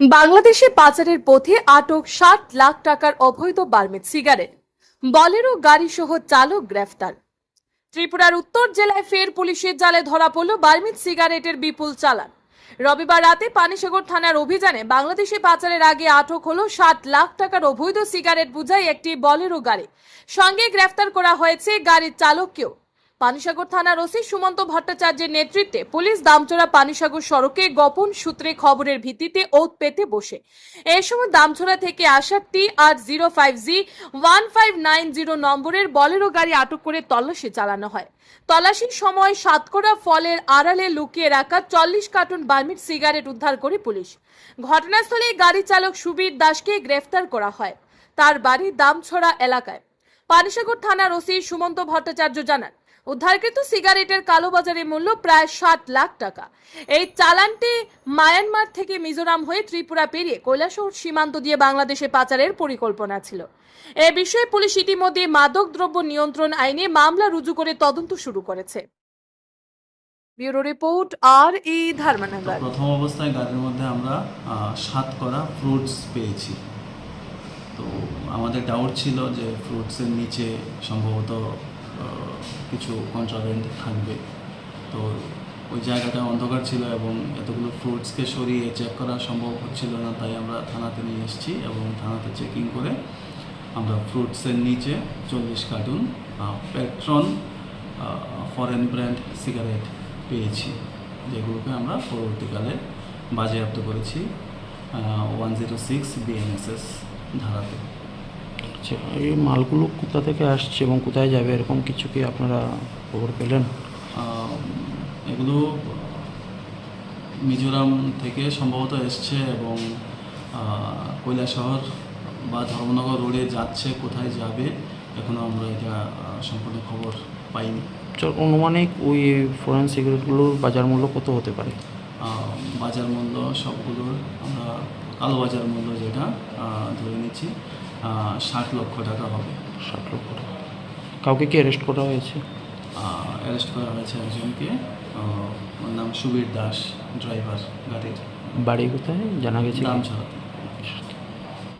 বাংলাদেশে পাচারের পথে আটক ষাট লাখ টাকার অবৈধ বার্মিট সিগারেট। বলেরো গাড়ি সহ চালক গ্রেফতার। ত্রিপুরার উত্তর জেলায় ফের পুলিশের জালে ধরা পড়ল বার্মিট সিগারেটের বিপুল চালান। রবিবার রাতে পানিসাগর থানার অভিযানে বাংলাদেশে পাচারের আগে আটক হল ষাট লাখ টাকার অবৈধ সিগারেট বুঝাই একটি বলেরো গাড়ি। সঙ্গে গ্রেফতার করা হয়েছে গাড়ির চালককেও। পানিসাগর থানার ওসি সুমন্ত ভট্টাচার্যের নেতৃত্বে পুলিশ দামচড়া পানিসাগর সড়কে গোপন সূত্রে খবরের ভিত্তিতে ওত পেতে বসে। এই সময় দামচড়া থেকে আসা T R zero five G one five nine zero নম্বরের বলেরো গাড়ি আটক করে তল্লাশি চালানো হয়। তল্লাশির সময় সাতকরা ফলের আড়ালে লুকিয়ে রাখা চল্লিশ কার্টুন বার্মিট সিগারেট উদ্ধার করে পুলিশ। ঘটনাস্থলে গাড়ি চালক সুবীর দাসকে গ্রেফতার করা হয়। তার বাড়ি দামছড়া এলাকায়। পানিসাগর থানার ওসি সুমন্ত ভট্টাচার্য জানান উদ্ধারকৃত সিগারেটের কালোবাজারের মূল্য প্রায় সাত লাখ টাকা। এই চালানটি মায়ানমার থেকে মিজোরাম হয়ে ত্রিপুরা পেরিয়ে কৈলাসহর সীমান্ত দিয়ে বাংলাদেশে পাচারের পরিকল্পনা ছিল। এ বিষয়ে পুলিশ ইতিমধ্যে মাদক দ্রব্য নিয়ন্ত্রণ আইনে মামলা রুজু করে তদন্ত শুরু করেছে। ব্যুরো রিপোর্ট, আর ই ধর্মনগর প্রথম অবস্থায় গাড়ির মধ্যে আমরা সাত করা ফ্রুটস পেয়েছি। তো আমাদের ডাউট ছিল যে ফ্রুটসের নিচে সম্ভবত কিছু কন্ট্রাভেন্ট থাকবে। তো ওই জায়গাটা অন্ধকার ছিল এবং এতগুলো ফ্রুটসকে সরিয়ে চেক করা সম্ভব হচ্ছিল না, তাই আমরা থানাতে নিয়ে এসেছি এবং থানাতে চেকিং করে আমরা ফ্রুটসের নিচে চল্লিশ কার্টুন পেট্রন ফরেন ব্র্যান্ড সিগারেট পেয়েছি, যেগুলোকে আমরা পরবর্তীকালে বাজেয়াপ্ত করেছি ওয়ান জিরো সিক্স বিএনএসএস ধারাতে। আচ্ছা এই মালগুলো কোথা থেকে আসছে এবং কোথায় যাবে? এরকম কিছু কি আপনারা খবর পেলেন? এগুলো মিজোরাম থেকে সম্ভবত এসছে এবং কৈলাসহর বা ধর্মনগর রোডে যাচ্ছে কোথায় যাবে এখনও আমরা এটা সম্পূর্ণ খবর পাইনি। চল অনুমানিক ওই ফরেন সিগারেটগুলোর বাজার মূল্য কত হতে পারে? বাজার মূল্য সবগুলোর আমরা কালো বাজার মূল্য যেটা ধরে নিচ্ছি। ষাট লক্ষ টাকা হবে। ষাট লক্ষ টাকা। কাউকে কি অ্যারেস্ট করা হয়েছে? অ্যারেস্ট করা হয়েছে একজনকে। ওর নাম সুবীর দাস ড্রাইভার গাড়ির। বাড়ি কোথায়? জানা গেছে কি? দাম ছড়াতে